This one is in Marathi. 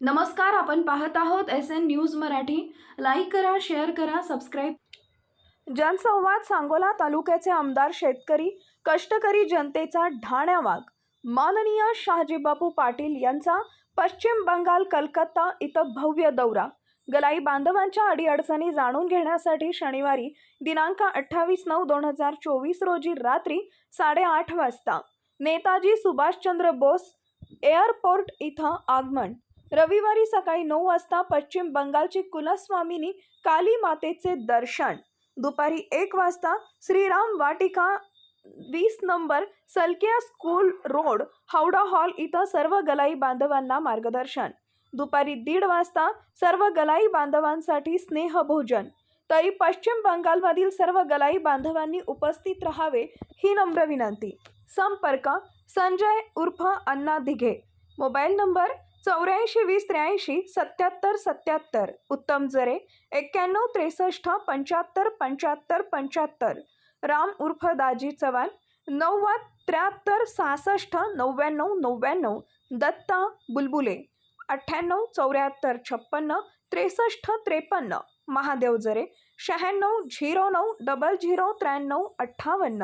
नमस्कार आपण पाहत आहोत S N news Marathi. Like करा शेअर करा सबस्क्राईब जनसंवाद सांगोला तालुक्याचे आमदार शेतकरी कष्टकरी जनतेचा ढाण्या वाघ. माननीय शहाजीबापू पाटील यांचा पश्चिम बंगाल कलकत्ता इथं भव्य दौरा. गलाई बांधवांच्या अडीअडचणी जाणून घेण्यासाठी शनिवारी दिनांक अठ्ठावीस नऊ दोन हजार चोवीस रोजी रात्री साडेआठ वाजता नेताजी सुभाषचंद्र बोस एअरपोर्ट इथं आगमन. रविवारी सकाळी नऊ वाजता पश्चिम बंगालची कुलस्वामिनी काली मातेचे दर्शन. दुपारी एक वाजता श्रीराम वाटिका वीस number Salkia school road Howrah hall इथं सर्व गलाई बांधवांना मार्गदर्शन. दुपारी दीड वाजता सर्व गलाई बांधवांसाठी स्नेहभोजन. तरी पश्चिम बंगालमधील सर्व गलाई बांधवांनी उपस्थित राहावे ही नम्र विनंती. संपर्क संजय उर्फ अण्णा दिघे. मोबाईल नंबर चौऱ्याऐंशी वीस त्र्याऐंशी सत्याहत्तर सत्याहत्तर. उत्तम जरे. एक्क्याण्णव त्रेसष्ट पंच्याहत्तर पंच्याहत्तर पंच्याहत्तर. राम उर्फ दाजी चव्हाण. नव्वद त्र्याहत्तर सहासष्ट नव्याण्णव नव्याण्णव. दत्ता बुलबुले. अठ्ठ्याण्णव चौऱ्याहत्तर छप्पन्न त्रेसष्ट त्रेपन्न. महादेव जरे. शहाण्णव झिरो नऊ डबल झिरो त्र्याण्णव अठ्ठावन्न.